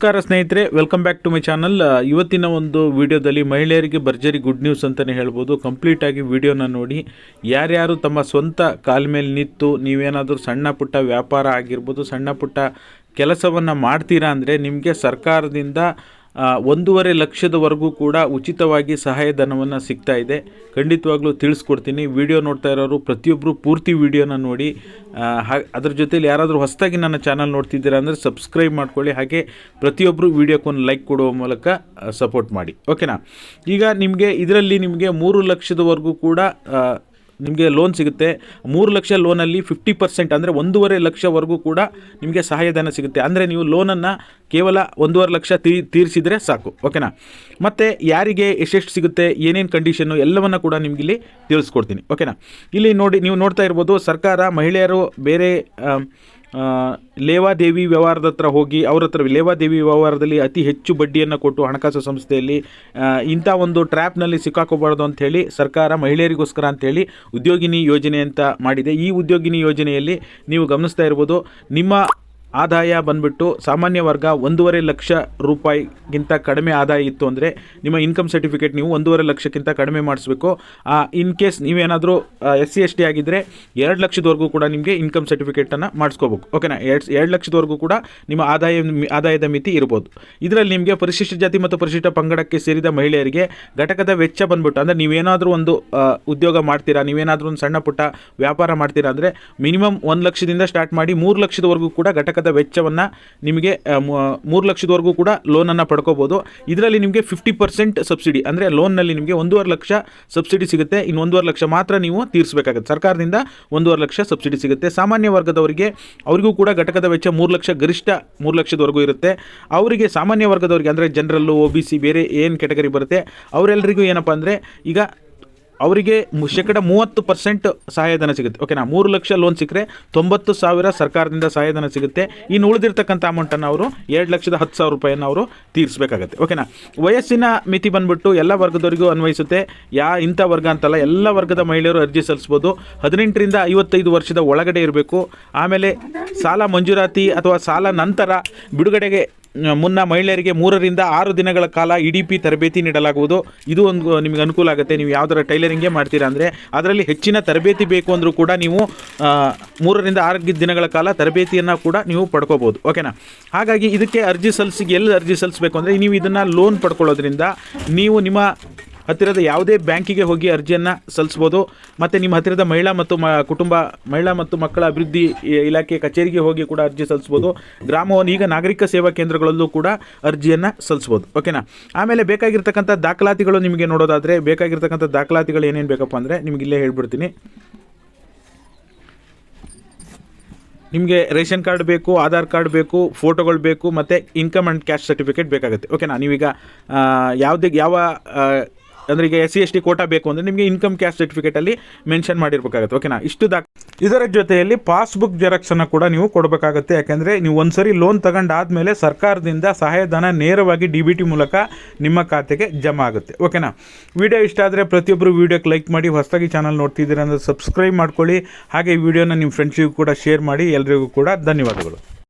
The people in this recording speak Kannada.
ನಮಸ್ಕಾರ ಸ್ನೇಹಿತರೆ welcome back to my channel ಇವತ್ತಿನ ಒಂದು ವಿಡಿಯೋದಲ್ಲಿ ಮಹಿಳೆಯರಿಗೆ ಭರ್ಜರಿ ಗುಡ್ ನ್ಯೂಸ್ ಅಂತಲೇ ಹೇಳ್ಬೋದು. ಕಂಪ್ಲೀಟಾಗಿ ವಿಡಿಯೋನ ನೋಡಿ. ಯಾರ್ಯಾರು ತಮ್ಮ ಸ್ವಂತ ಕಾಲ ಮೇಲೆ ನಿಂತು ನೀವೇನಾದರೂ ಸಣ್ಣ ಪುಟ್ಟ ವ್ಯಾಪಾರ ಆಗಿರ್ಬೋದು, ಸಣ್ಣ ಪುಟ್ಟ ಕೆಲಸವನ್ನು ಮಾಡ್ತೀರಾ ಅಂದರೆ ನಿಮಗೆ ಸರ್ಕಾರದಿಂದ ಒಂದೂವರೆ ಲಕ್ಷದವರೆಗೂ ಕೂಡ ಉಚಿತವಾಗಿ ಸಹಾಯಧನವನ್ನು ಸಿಗ್ತಾ ಇದೆ. ಖಂಡಿತವಾಗ್ಲೂ ತಿಳಿಸ್ಕೊಡ್ತೀನಿ. ವಿಡಿಯೋ ನೋಡ್ತಾ ಇರೋರು ಪ್ರತಿಯೊಬ್ಬರು ಪೂರ್ತಿ ವಿಡಿಯೋನ ನೋಡಿ. ಅದರ ಜೊತೇಲಿ ಯಾರಾದರೂ ಹೊಸದಾಗಿ ನನ್ನ ಚಾನಲ್ ನೋಡ್ತಿದ್ದೀರಾ ಅಂದರೆ ಸಬ್ಸ್ಕ್ರೈಬ್ ಮಾಡ್ಕೊಳ್ಳಿ. ಹಾಗೆ ಪ್ರತಿಯೊಬ್ಬರು ವಿಡಿಯೋಕ್ಕೊಂದು ಲೈಕ್ ಕೊಡುವ ಮೂಲಕ ಸಪೋರ್ಟ್ ಮಾಡಿ. ಓಕೆನಾ? ಈಗ ನಿಮಗೆ, ಇದರಲ್ಲಿ ನಿಮಗೆ ಮೂರು ಲಕ್ಷದವರೆಗೂ ಕೂಡ ನಿಮಗೆ ಲೋನ್ ಸಿಗುತ್ತೆ. ಮೂರು ಲಕ್ಷ ಲೋನಲ್ಲಿ ಫಿಫ್ಟಿ ಪರ್ಸೆಂಟ್ ಅಂದರೆ ಒಂದೂವರೆ ಲಕ್ಷವರೆಗೂ ಕೂಡ ನಿಮಗೆ ಸಹಾಯಧನ ಸಿಗುತ್ತೆ. ಅಂದರೆ ನೀವು ಲೋನನ್ನು ಕೇವಲ ಒಂದೂವರೆ ಲಕ್ಷ ತೀ, ತೀರಿಸಿದರೆ ಸಾಕು. ಓಕೆನಾ ಮತ್ತು ಯಾರಿಗೆ ಎಷ್ಟೆಷ್ಟು ಸಿಗುತ್ತೆ, ಏನೇನು ಕಂಡೀಷನ್ನು ಎಲ್ಲವನ್ನು ಕೂಡ ನಿಮ್ಗೆ ಇಲ್ಲಿ ತಿಳಿಸ್ಕೊಡ್ತೀನಿ. ಓಕೆನಾ ಇಲ್ಲಿ ನೋಡಿ, ನೀವು ನೋಡ್ತಾ ಇರ್ಬೋದು ಸರ್ಕಾರ ಮಹಿಳೆಯರು ಬೇರೆ ಲೇವಾದೇವಿ ವ್ಯವಹಾರದ ಹತ್ರ ಹೋಗಿ ಅವ್ರ ಹತ್ರ ಲೇವಾದೇವಿ ವ್ಯವಹಾರದಲ್ಲಿ ಅತಿ ಹೆಚ್ಚು ಬಡ್ಡಿಯನ್ನು ಕೊಟ್ಟು ಹಣಕಾಸು ಸಂಸ್ಥೆಯಲ್ಲಿ ಇಂಥ ಒಂದು ಟ್ರ್ಯಾಪ್ನಲ್ಲಿ ಸಿಕ್ಕಾಕೋಬಾರ್ದು ಅಂಥೇಳಿ ಸರ್ಕಾರ ಮಹಿಳೆಯರಿಗೋಸ್ಕರ ಅಂಥೇಳಿ ಉದ್ಯೋಗಿನಿ ಯೋಜನೆ ಅಂತ ಮಾಡಿದೆ. ಈ ಉದ್ಯೋಗಿನಿ ಯೋಜನೆಯಲ್ಲಿ ನೀವು ಗಮನಿಸ್ತಾ ಇರ್ಬೋದು, ನಿಮ್ಮ ಆದಾಯ ಬಂದ್ಬಿಟ್ಟು ಸಾಮಾನ್ಯ ವರ್ಗ ಒಂದೂವರೆ ಲಕ್ಷ ರೂಪಾಯಿಗಿಂತ ಕಡಿಮೆ ಆದಾಯ ಇತ್ತು ಅಂದರೆ ನಿಮ್ಮ ಇನ್ಕಮ್ ಸರ್ಟಿಫಿಕೇಟ್ ನೀವು ಒಂದೂವರೆ ಲಕ್ಷಕ್ಕಿಂತ ಕಡಿಮೆ ಮಾಡಿಸ್ಬೇಕು. ಇನ್ ಕೇಸ್ ನೀವೇನಾದರೂ ಎಸ್ ಸಿ ಎಸ್ ಟಿ ಆಗಿದ್ದರೆ ಎರಡು ಲಕ್ಷದವರೆಗೂ ಕೂಡ ನಿಮಗೆ ಇನ್ಕಮ್ ಸರ್ಟಿಫಿಕೇಟನ್ನು ಮಾಡಿಸ್ಕೋಬೇಕು. ಓಕೆನಾ ಎರಡು ಎರಡು ಲಕ್ಷದವರೆಗೂ ಕೂಡ ನಿಮ್ಮ ಆದಾಯ, ಆದಾಯದ ಮಿತಿ ಇರ್ಬೋದು. ಇದರಲ್ಲಿ ನಿಮಗೆ ಪರಿಶಿಷ್ಟ ಜಾತಿ ಮತ್ತು ಪರಿಶಿಷ್ಟ ಪಂಗಡಕ್ಕೆ ಸೇರಿದ ಮಹಿಳೆಯರಿಗೆ ಘಟಕದ ವೆಚ್ಚ ಬಂದ್ಬಿಟ್ಟು, ಅಂದರೆ ನೀವೇನಾದರೂ ಒಂದು ಉದ್ಯೋಗ ಮಾಡ್ತೀರಾ, ನೀವೇನಾದರೂ ಒಂದು ಸಣ್ಣ ಪುಟ್ಟ ವ್ಯಾಪಾರ ಮಾಡ್ತೀರಾ ಅಂದರೆ ಮಿನಿಮಮ್ ಒಂದು ಲಕ್ಷದಿಂದ ಸ್ಟಾರ್ಟ್ ಮಾಡಿ ಮೂರು ಲಕ್ಷದವರೆಗೂ ಕೂಡ ಘಟಕದ ವೆಚ್ಚವನ್ನು ನಿಮಗೆ ಮೂರು ಲಕ್ಷದವರೆಗೂ ಕೂಡ ಲೋನನ್ನು ಪಡ್ಕೋಬೋದು. ಇದರಲ್ಲಿ ನಿಮಗೆ ಫಿಫ್ಟಿ ಪರ್ಸೆಂಟ್ ಸಬ್ಸಿಡಿ ಅಂದರೆ ಲೋನ್ನಲ್ಲಿ ನಿಮಗೆ ಒಂದೂವರೆ ಲಕ್ಷ ಸಬ್ಸಿಡಿ ಸಿಗುತ್ತೆ ಇನ್ನು ಒಂದೂವರೆ ಲಕ್ಷ ಮಾತ್ರ ನೀವು ತೀರಿಸಬೇಕಾಗುತ್ತೆ. ಸರ್ಕಾರದಿಂದ ಒಂದೂವರೆ ಲಕ್ಷ ಸಬ್ಸಿಡಿ ಸಿಗುತ್ತೆ. ಸಾಮಾನ್ಯ ವರ್ಗದವರಿಗೆ, ಅವರಿಗೂ ಕೂಡ ಘಟಕದ ವೆಚ್ಚ ಮೂರು ಲಕ್ಷ, ಗರಿಷ್ಠ ಮೂರು ಲಕ್ಷದವರೆಗೂ ಇರುತ್ತೆ. ಅವರಿಗೆ ಸಾಮಾನ್ಯ ವರ್ಗದವರಿಗೆ, ಅಂದರೆ ಜನರಲ್ಲು ಒ ಬಿ ಸಿ ಬೇರೆ ಏನು ಕೆಟಗರಿ ಬರುತ್ತೆ ಅವರೆಲ್ಲರಿಗೂ ಏನಪ್ಪ ಅಂದರೆ, ಈಗ ಅವರಿಗೆ ಶೇಕಡ ಮೂವತ್ತು ಪರ್ಸೆಂಟ್ ಸಹಾಯಧನ ಸಿಗುತ್ತೆ. ಓಕೆನಾ ಮೂರು ಲಕ್ಷ ಲೋನ್ ಸಿಕ್ಕರೆ ತೊಂಬತ್ತು ಸಾವಿರ ಸರ್ಕಾರದಿಂದ ಸಹಾಯಧನ ಸಿಗುತ್ತೆ. ಇನ್ನು ಉಳಿದಿರ್ತಕ್ಕಂಥ ಅಮೌಂಟನ್ನು ಅವರು ಎರಡು ಲಕ್ಷದ ಹತ್ತು ಸಾವಿರ ರೂಪಾಯಿಯನ್ನು ಅವರು ತೀರಿಸಬೇಕಾಗತ್ತೆ. ಓಕೆನಾ ವಯಸ್ಸಿನ ಮಿತಿ ಬಂದ್ಬಿಟ್ಟು ಎಲ್ಲ ವರ್ಗದವರಿಗೂ ಅನ್ವಯಿಸುತ್ತೆ. ಯಾ, ಇಂಥ ವರ್ಗ ಅಂತಲ್ಲ, ಎಲ್ಲ ವರ್ಗದ ಮಹಿಳೆಯರು ಅರ್ಜಿ ಸಲ್ಲಿಸ್ಬೋದು. ಹದಿನೆಂಟರಿಂದ ಐವತ್ತೈದು ವರ್ಷದ ಒಳಗಡೆ ಇರಬೇಕು. ಆಮೇಲೆ ಸಾಲ ಮಂಜೂರಾತಿ ಅಥವಾ ಸಾಲ ನಂತರ ಬಿಡುಗಡೆಗೆ ಮುನ್ನ ಮಹಿಳೆಯರಿಗೆ ಮೂರರಿಂದ ಆರು ದಿನಗಳ ಕಾಲ ಇ ಡಿ ಪಿ ತರಬೇತಿ ನೀಡಲಾಗುವುದು. ಇದು ಒಂದು ನಿಮಗೆ ಅನುಕೂಲ ಆಗುತ್ತೆ. ನೀವು ಯಾವ್ದಾರ ಟೈಲರಿಂಗೇ ಮಾಡ್ತೀರಾ ಅಂದರೆ ಅದರಲ್ಲಿ ಹೆಚ್ಚಿನ ತರಬೇತಿ ಬೇಕು ಅಂದರೂ ಕೂಡ ನೀವು ಮೂರರಿಂದ ಆರು ದಿನಗಳ ಕಾಲ ತರಬೇತಿಯನ್ನು ಕೂಡ ನೀವು ಪಡ್ಕೋಬೋದು. ಓಕೆನಾ? ಹಾಗಾಗಿ ಇದಕ್ಕೆ ಅರ್ಜಿ ಸಲ್ಲಿಸಿ, ಎಲ್ಲಿ ಅರ್ಜಿ ಸಲ್ಲಿಸಬೇಕು ಅಂದರೆ ನೀವು ಇದನ್ನು ಲೋನ್ ಪಡ್ಕೊಳ್ಳೋದ್ರಿಂದ ನೀವು ನಿಮ್ಮ ಹತ್ತಿರದ ಯಾವುದೇ ಬ್ಯಾಂಕಿಗೆ ಹೋಗಿ ಅರ್ಜಿಯನ್ನು ಸಲ್ಲಿಸ್ಬೋದು ಮತ್ತು ನಿಮ್ಮ ಹತ್ತಿರದ ಮಹಿಳಾ ಮತ್ತು ಮ, ಕುಟುಂಬ, ಮಹಿಳಾ ಮತ್ತು ಮಕ್ಕಳ ಅಭಿವೃದ್ಧಿ ಇಲಾಖೆ ಕಚೇರಿಗೆ ಹೋಗಿ ಕೂಡ ಅರ್ಜಿ ಸಲ್ಲಿಸ್ಬೋದು ಗ್ರಾಮವನ್ನು ಈಗ ನಾಗರಿಕ ಸೇವಾ ಕೇಂದ್ರಗಳಲ್ಲೂ ಕೂಡ ಅರ್ಜಿಯನ್ನು ಸಲ್ಲಿಸ್ಬೋದು ಓಕೆನಾ ಆಮೇಲೆ ಬೇಕಾಗಿರ್ತಕ್ಕಂಥ ದಾಖಲಾತಿಗಳು ನಿಮಗೆ ನೋಡೋದಾದರೆ, ಬೇಕಾಗಿರ್ತಕ್ಕಂಥ ದಾಖಲಾತಿಗಳು ಏನೇನು ಬೇಕಪ್ಪ ಅಂದರೆ ನಿಮಗೆ ಇಲ್ಲೇ ಹೇಳ್ಬಿಡ್ತೀನಿ. ನಿಮಗೆ ರೇಷನ್ ಕಾರ್ಡ್ ಬೇಕು, ಆಧಾರ್ ಕಾರ್ಡ್ ಬೇಕು, ಫೋಟೋಗಳು ಬೇಕು, ಮತ್ತು ಇನ್ಕಮ್ ಆ್ಯಂಡ್ ಕ್ಯಾಶ್ ಸರ್ಟಿಫಿಕೇಟ್ ಬೇಕಾಗುತ್ತೆ. ಓಕೆನಾ ನೀವೀಗ ಯಾವುದೇ, ಯಾವ ಅಂದ್ರೆ ಈಗ S C S T quota ಬೇಕು ಅಂದರೆ ನಿಮಗೆ ಇನ್ಕಮ್ ಕ್ಯಾಶ್ ಸರ್ಟಿಫಿಕೇಟಲ್ಲಿ ಮೆನ್ಷನ್ ಮಾಡಿರ್ಬೇಕಾಗುತ್ತೆ. ಓಕೆನಾ ಇಷ್ಟು ದಾಖ ಇದರ ಜೊತೆಯಲ್ಲಿ ಪಾಸ್ಬುಕ್ ಜೆರಾಕ್ಸನ್ನು ಕೂಡ ನೀವು ಕೊಡಬೇಕಾಗುತ್ತೆ. ಯಾಕೆಂದರೆ ನೀವು ಒಂದ್ಸರಿ ಲೋನ್ ತಗೊಂಡಾದ್ಮೇಲೆ ಸರ್ಕಾರದಿಂದ ಸಹಾಯಧನ ನೇರವಾಗಿ ಡಿ ಬಿ ಟಿ ಮೂಲಕ ನಿಮ್ಮ ಖಾತೆಗೆ ಜಮಾ ಆಗುತ್ತೆ. ಓಕೆನಾ ವಿಡಿಯೋ ಇಷ್ಟ ಆದರೆ ಪ್ರತಿಯೊಬ್ಬರು ವಿಡಿಯೋಕ್ಕೆ ಲೈಕ್ ಮಾಡಿ, ಹೊಸದಾಗಿ ಚಾನಲ್ ನೋಡ್ತಿದ್ದೀರಾ ಅಂದರೆ ಸಬ್ಸ್ಕ್ರೈಬ್ ಮಾಡ್ಕೊಳ್ಳಿ. ಹಾಗೆ ಈ ವಿಡಿಯೋನ ನಿಮ್ಮ ಫ್ರೆಂಡ್ಸಿಗೂ ಕೂಡ ಶೇರ್ ಮಾಡಿ. ಎಲ್ರಿಗೂ ಕೂಡ ಧನ್ಯವಾದಗಳು.